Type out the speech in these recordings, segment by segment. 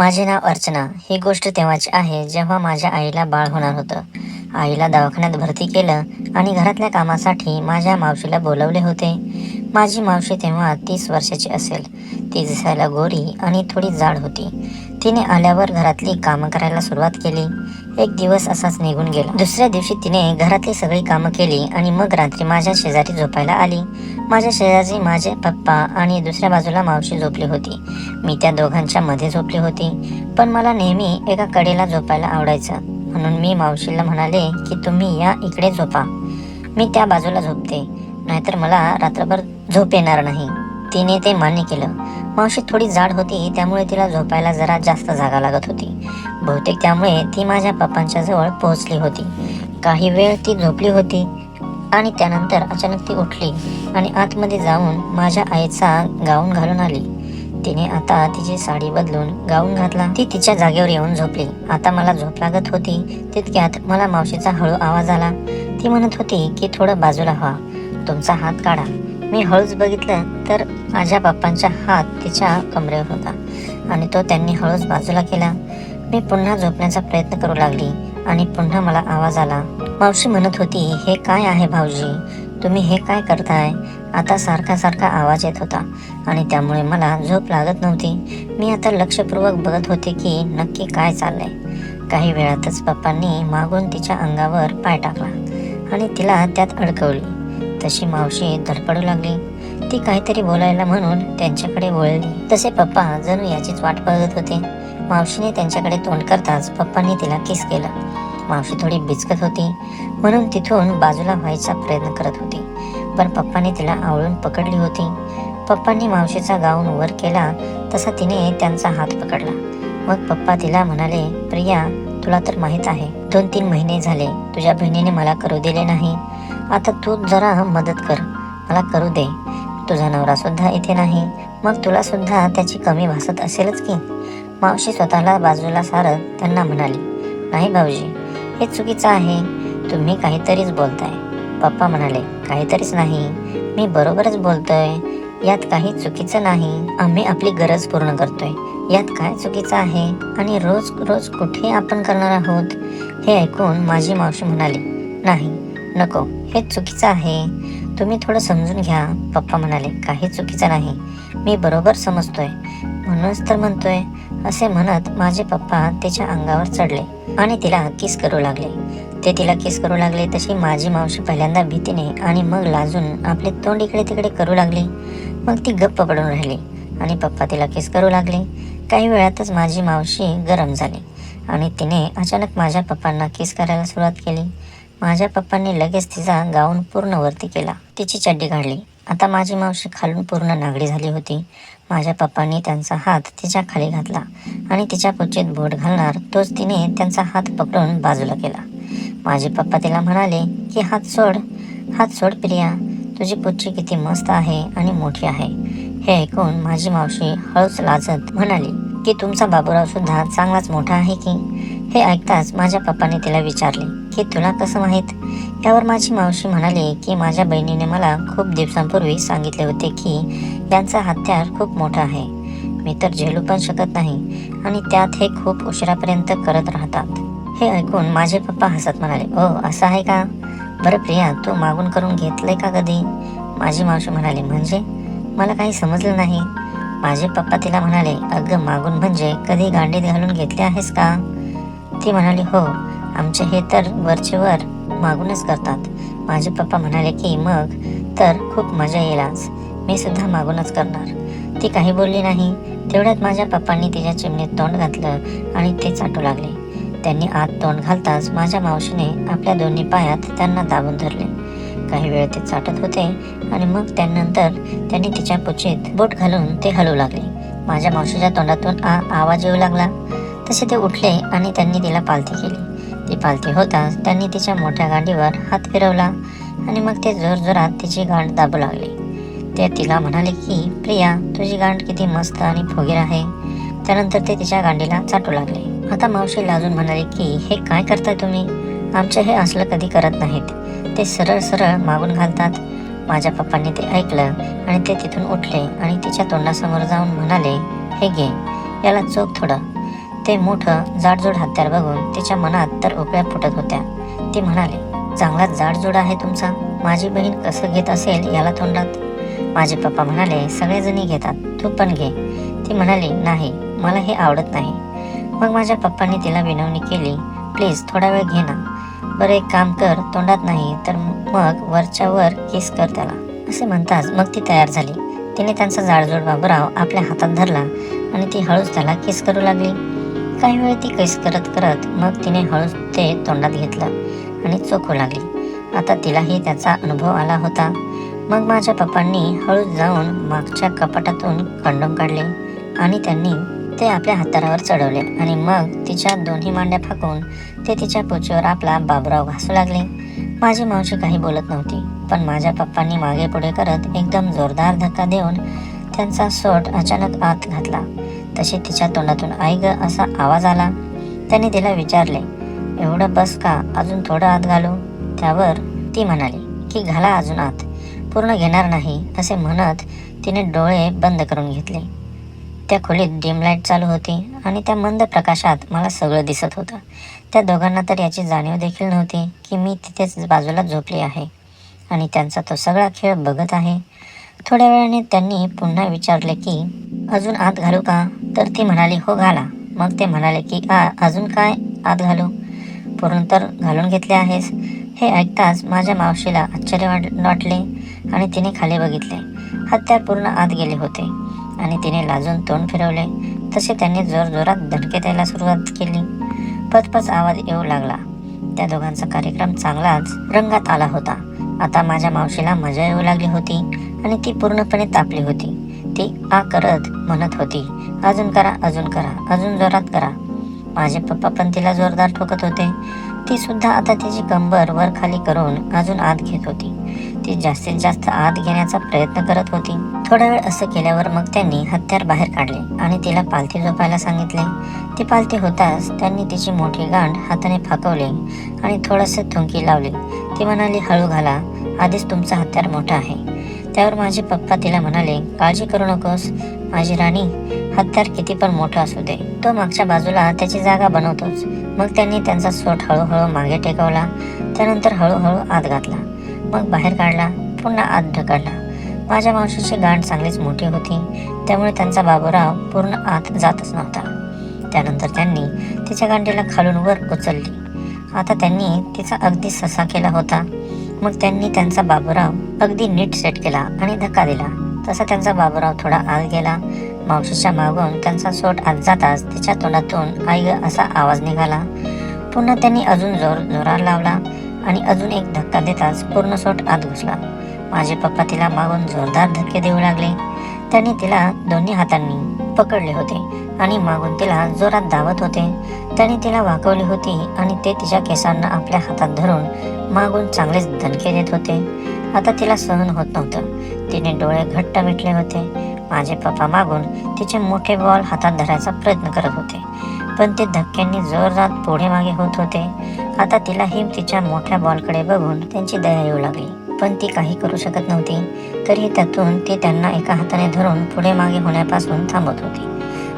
माझे नाव अर्चना. ही गोष्ट तेव्हाची आहे जेव्हा माझ्या आईला बाळ होणार होतं. आईला दवाखान्यात भरती केलं आणि घरातल्या कामासाठी माझ्या मावशीला बोलवले होते. माझी मावशी तेव्हा तीस वर्षाची असेल. ती दिसायला गोरी आणि थोडी जाड होती. तिने आल्यावर घरातली कामं करायला सुरुवात केली. एक दिवस असाच निघून गेला. दुसऱ्या दिवशी तिने घरातली सगळी कामं केली आणि मग रात्री माझ्या शेजारी झोपायला आली. माझ्या शेजारी माझे पप्पा आणि दुसऱ्या बाजूला मावशी झोपली होती. मी त्या दोघांच्या मध्ये झोपली होती. पण मला नेहमी एका कडेला झोपायला आवडायचं. म्हणून मी मावशीला म्हणाले की तुम्ही या इकडे झोपा. मी त्या बाजूला झोपते. नाहीतर मला रात्रभर झोप येणार नाही. तिने ते मान्य केलं. मावशी थोडी जाड होती त्यामुळे तिला झोपायला जरा जास्त जागा लागत होती. बहुतेक त्यामुळे ती माझ्या पप्पांच्या जवळ पोहोचली होती. काही वेळ ती झोपली होती आणि त्यानंतर अचानक ती उठली आणि आतमध्ये जाऊन माझ्या आईचा गाऊन घालून आली. तिने आता तिची साडी बदलून गाऊन घातला. ती तिच्या जागेवर येऊन झोपली. आता मला झोप लागत होती. तितक्यात मला मावशीचा हळू आवाज आला. ती म्हणत होती की थोडं बाजूला व्हा. तुमचा हात काढा. मी हळूच बघितलं तर माझ्या पप्पांचा हात तिच्या कमरेवर होता आणि तो त्यांनी हळूच बाजूला केला. मी पुन्हा झोपण्याचा प्रयत्न करू लागली आणि पुन्हा मला आवाज आला. मावशी म्हणत होती हे काय आहे भाऊजी? तुम्ही हे काय करताय? आता सारखा सारखा आवाज येत होता आणि त्यामुळे मला झोप लागत नव्हती. मी आता लक्षपूर्वक बघत होते की नक्की काय चाललंय. काही वेळातच पप्पांनी मागून तिच्या अंगावर पाय टाकला आणि तिला त्यात अडकवली. तशी मावशी धडपडू लागली. ती काहीतरी बोलायला म्हणून त्यांच्याकडे वळली. तसे पप्पा जणू याचीच वाट बघत होते. मावशीने त्यांच्याकडे तोंड करताच पप्पांनी तिला किस केला. मावशी थोडी बिचकत होती म्हणून तिथून बाजूला व्हायचा प्रयत्न करत होती. पण पप्पांनी तिला आवळून पकडली होती. पप्पांनी मावशीचा गाऊन वर केला तसा तिने त्यांचा हात पकडला. मग पप्पा तिला म्हणाले प्रिया तुला तर माहीत आहे दोन तीन महिने झाले तुझ्या बहिणीने मला करू दिले नाही. आता तू जरा मदत कर मला करू दे. तुझा नवरा सुद्धा इथे नाही. मग तुला सुद्धा त्याची कमी भासत असेलच की? मावशी स्वतःला बाजूला सारत त्यांना म्हणाली नाही भाऊजी हे चुकीचं आहे. तुम्ही काहीतरीच बोलताय. पप्पा म्हणाले काहीतरीच नाही. मी बरोबरच बोलतोय. यात काही चुकीचं नाही. आम्ही आपली गरज पूर्ण करतोय. यात काय चुकीचं आहे? आणि रोज रोज कुठे आपण करणार आहोत? हे ऐकून माझी मावशी म्हणाली नाही नको. हे चुकीचं आहे. तुम्ही थोडं समजून घ्या. पप्पा म्हणाले काही चुकीचं नाही. मी बरोबर समजतोय. म्हणूनच तर म्हणतोय असे म्हणत माझे पप्पा तिच्या अंगावर चढले आणि तिला किस करू लागले. ते तिला किस करू लागले तशी माझी मावशी पहिल्यांदा भीतीने आणि मग लाजून आपले तोंड इकडे तिकडे करू लागली. मग ती गप्प पडून राहिली आणि पप्पा तिला किस करू लागले. काही वेळातच माझी मावशी गरम झाली आणि तिने अचानक माझ्या पप्पांना किस करायला सुरुवात केली. माझ्या पप्पांनी लगेच तिचा गाऊन पूर्ण वरती केला. तिची चड्डी काढली. आता माझी मावशी खालून पूर्ण नागडी झाली होती. माझ्या पप्पांनी त्यांचा हात तिच्या खाली घातला आणि तिच्या कुचीत बोट घालणार तोच तिने त्यांचा हात पकडून बाजूला केला. माझे पप्पा तिला म्हणाले की हात सोड हात सोड प्रिया. तुझी पुच्ची किती मस्त आहे आणि मोठी आहे. हे ऐकून माझी मावशी हळूच लाजत म्हणाली की तुमचा बाबूराव सुद्धा चांगलाच मोठा आहे की? हे ऐकताच माझ्या पप्पाने तिला विचारले की तुला कसं माहीत? त्यावर माझी मावशी म्हणाली की माझ्या बहिणीने मला खूप दिवसांपूर्वी सांगितले होते की यांचा हत्यार खूप मोठा आहे. मी तर झेलू पण शकत नाही आणि त्यात हे खूप उशिरापर्यंत करत राहतात. हे ऐकून माझे पप्पा हसत म्हणाले ओ असं आहे का? बरं प्रिया तू मागून करून घेतलंय का कधी? माझी मावशी म्हणाली म्हणजे? मला काही समजलं नाही. माझे पप्पा तिला म्हणाले अगं मागून म्हणजे कधी गांडीत घालून घेतले आहेस का? ती म्हणाली हो आमचे हे तर वरचे वर मागूनच करतात. माझे पप्पा म्हणाले की मग तर खूप मजा येईल आज. मी सुद्धा मागूनच करणार. ती काही बोलली नाही. तेवढ्यात माझ्या पप्पांनी तिच्या चिमणीत तोंड घातलं आणि ते चाटू लागले. त्यांनी आत तोंड घालताच माझ्या मावशीने आपल्या दोन्ही पायात त्यांना दाबून धरले. काही वेळ ते चाटत होते आणि मग त्यानंतर त्यांनी तिच्या पुचीत बोट घालून ते हलू लागले. माझ्या मावशीच्या तोंडातून आ आवाज येऊ लागला. तसे ते उठले आणि त्यांनी तिला पालथी केली. ती पालथी होताच त्यांनी तिच्या मोठ्या गांडीवर हात फिरवला आणि मग ते जोरजोरात तिची गांड दाबू लागले. ते तिला म्हणाले की प्रिया तुझी गांड किती मस्त आणि फुगीर आहे. त्यानंतर ते तिच्या गांडीला चाटू लागले. आता मावशी लाजून म्हणाले की हे काय करताय तुम्ही? आमचे हे असलं कधी करत नाहीत. ते सरळ सरळ मागून घालतात. माझ्या पप्पांनी ते ऐकलं आणि ते तिथून उठले आणि तिच्या तोंडासमोर जाऊन म्हणाले हे घे याला चोख थोडं. ते मोठं जाडजूड हत्यार बघून तिच्या मनात तर उकळ्या फुटत होत्या. ती म्हणाली चांगला जाडजूड आहे तुमचा. माझी बहीण कसं घेत असेल याला तोंडात? माझे पप्पा म्हणाले सगळेजणी घेतात. तू पण घे. ती म्हणाली नाही मला हे आवडत नाही. मग माझ्या पप्पांनी तिला विनवणी केली प्लीज थोडा वेळ घे ना. बरं एक काम कर तोंडात नाही तर मग वरच्या वर केस कर त्याला. असे म्हणताच मग ती तयार झाली. तिने त्यांचा जाडजोड बाबूराव आपल्या हातात धरला आणि ती हळूच त्याला किस करू लागली. काही वेळ ती कैस करत करत मग तिने हळूच ते तोंडात घेतलं आणि चोखू लागली. आता तिलाही त्याचा अनुभव आला होता. मग माझ्या पप्पांनी हळूच जाऊन मागच्या कपाटातून कंडोम काढले आणि त्यांनी ते आपल्या हातारावर चढवले आणि मग तिच्या दोन्ही मांड्या फाकून ते तिच्या पोचीवर आपला बाबराव घासू लागले. माझी मावशी काही बोलत नव्हती पण माझ्या पप्पांनी मागे पुढे करत एकदम जोरदार धक्का देऊन त्यांचा सोट अचानक आत घातला. तसे तिच्या तोंडातून आई ग असा आवाज आला. त्याने तिला विचारले एवढं बस का? अजून थोडं आत घालू? त्यावर ती म्हणाली की घाला अजून आत. पूर्ण घेणार नाही असे म्हणत तिने डोळे बंद करून घेतले. त्या खोलीत डिम लाइट चालू होती आणि त्या मंद प्रकाशात मला सगळं दिसत होतं. त्या दोघांना तर याची जाणीव देखील नव्हती की मी तिथेच बाजूला झोपली आहे आणि त्यांचा तो सगळा खेळ बघत आहे. थोड्या वेळाने त्यांनी पुन्हा विचारले की अजून आत घालू का? तर ती म्हणाली हो घाला. मग ते म्हणाले की आ अजून काय? आत घालू? पूर्ण तर घालून घेतले आहेस. हे ऐकताच माझ्या मावशीला आश्चर्य वाट वाटले आणि तिने खाली बघितले. हत्यार पूर्ण आत गेले होते आणि तिने लाजून तोंड फिरवले. तसे त्यांनी जोरजोरात धडके द्यायला सुरुवात केली. पचपच आवाज येऊ लागला. त्या दोघांचा कार्यक्रम चांगलाच रंगात आला होता. आता माझ्या मावशीला मजा येऊ लागली होती आणि ती पूर्णपणे तापली होती. ती आ करत म्हणत होती अजून करा अजून करा अजून जोरात करा. माझे पप्पा पण तिला जोरदार ठोकत होते. ती सुद्धा आता तिची कंबर वर खाली करून अजून आत घेत होती. ती जास्तीत जास्त आत घेण्याचा प्रयत्न करत होती. थोडा वेळ असं केल्यावर मग त्यांनी हत्यार बाहेर काढले आणि तिला पालथी झोपायला सांगितले. ती पालथी होताच त्यांनी तिची मोठी गांड हाताने फाकवली आणि थोडंसं थुंकी लावली. ती म्हणाली हळू घाला आधीच तुमचा हत्यार मोठा आहे. त्यावर माझे पप्पा तिला म्हणाले काळजी करू नकोस माझी राणी हत्यार किती पण मोठा असू दे. तो मागच्या बाजूला त्याची जागा बनवतोच. मग त्यांनी त्यांचा सोट हळूहळू मागे टेकवला. त्यानंतर हळूहळू आत घातला. मग बाहेर काढला. पुन्हा आत ढकलला. माझ्या मावशीची गांड चांगलीच मोठी होती. त्यामुळे त्यांचा बाबूराव पूर्ण आत जातच नव्हता. त्यानंतर त्यांनी तिच्या गांडीला खालून वर उचलली. आता त्यांनी तिचा अगदी ससा केला होता. मग त्यांनी त्यांचा बाबूराव अगदी नीट सेट केला आणि धक्का दिला. तसा त्यांचा बाबूराव थोडा आत गेला. मावशीच्या मागून त्यांचा सोट आत जाताच तिच्या तोंडातून आई ग असा आवाज निघाला. पुन्हा त्यांनी अजून जोर जोरात लावला आणि अजून एक धक्का देताच पूर्ण सोट आत घुसला. माझे पप्पा तिला मागून जोरदार धक्के देऊ लागले. त्यांनी तिला दोन्ही हातांनी पकडले होते आणि मागून तिला जोरात धावत होते. त्यांनी तिला वाकवली होती आणि ते तिच्या केसांना आपल्या हातात धरून मागून चांगलेच धनके देत होते. आता तिला सहन होत नव्हतं. तिने डोळे घट्ट मिटले होते. माझे पप्पा मागून तिचे मोठे बॉल हातात धरायचा प्रयत्न करत होते. पण ते धक्क्यांनी जोरदार पुढे मागे होत होते. आता तिलाही तिच्या मोठ्या बॉलकडे बघून त्यांची दया येऊ लागली. पण ती काही करू शकत नव्हती. तरी त्यातून ती त्यांना एका हाताने धरून पुढे मागे होण्यापासून थांबत होती.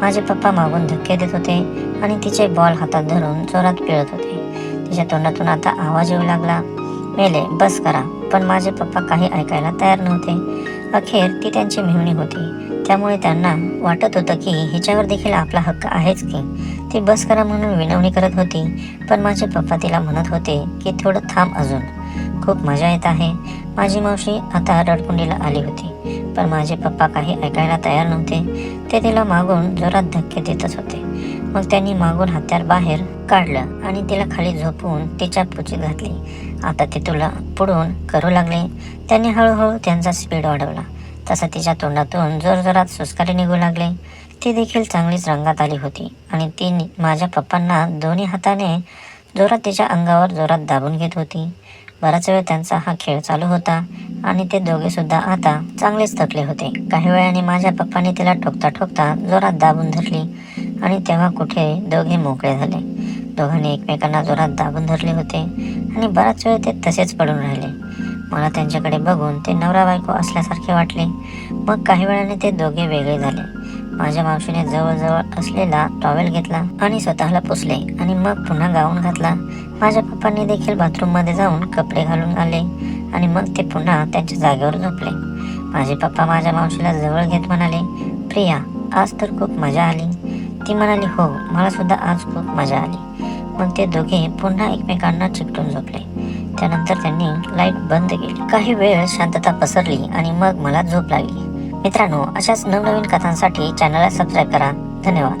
माझे पप्पा मागून धक्के देत होते आणि तिचे बॉल हातात धरून जोरात पिळत होते. तिच्या तोंडातून आता आवाज येऊ लागला. मेले बस करा. पण माझे पप्पा काही ऐकायला तयार नव्हते. अखेर ती त्यांची मिळवणी होती. त्यामुळे त्यांना वाटत होतं की हिच्यावर देखील आपला हक्क आहेच की. ती बस करा म्हणून विनवणी करत होती पण माझे पप्पा तिला म्हणत होते की थोडं थांब अजून. खूप मजा येत आहे. माझी मावशी आता रडकुंडीला आली होती पण माझे पप्पा काही ऐकायला तयार नव्हते. ते तिला मागून जोरात धक्के देतच होते. मग त्यांनी मागून हत्यार बाहेर काढलं आणि तिला खाली झोपवून तिच्या पुचीत घातली. आता ते तुला पुढून करू लागले. त्यांनी हळूहळू त्यांचा स्पीड वाढवला. तसा तिच्या तोंडातून जोरजोरात सुस्कारे निघू लागले. ती देखील चांगलीच रंगात आली होती आणि ती माझ्या पप्पांना दोन्ही हाताने जोरात तिच्या अंगावर जोरात दाबून घेत होती. बराच वेळ त्यांचा हा खेळ चालू होता आणि ते दोघे सुद्धा आता चांगलेच थकले होते. काही वेळाने माझ्या पप्पाने तिला ठोकता ठोकता जोरात दाबून धरली. आणि तेव्हा कुठे दोघे मोकळे झाले. दोघांनी एकमेकांना जोरात दाबून धरले होते आणि बराच वेळ ते तसेच पडून राहिले. मला त्यांच्याकडे बघून ते नवरा बायको असल्यासारखे वाटले. मग काही वेळाने ते दोघे वेगळे झाले. माझ्या मावशीने जवळजवळ असलेला टॉवेल घेतला आणि स्वतःला पुसले आणि मग पुन्हा गाऊन घातला. माझ्या पप्पांनी देखील बाथरूममध्ये जाऊन कपडे घालून आले आणि मग ते पुन्हा त्यांच्या जागेवर झोपले. माझे पप्पा माझ्या मावशीला जवळ घेत म्हणाले प्रिया आज तर खूप मजा आली. ती म्हणाली हो मला सुद्धा आज खूप मजा आली. मग ते दोघे पुन्हा एकमेकांना चिकटून झोपले. त्यानंतर त्यांनी लाइट बंद केली. काही वेळ शांतता पसरली आणि मग मला झोप लागली. मित्रांनो अशाच नवनवीन कथांसाठी चॅनलला सबस्क्राईब करा. धन्यवाद.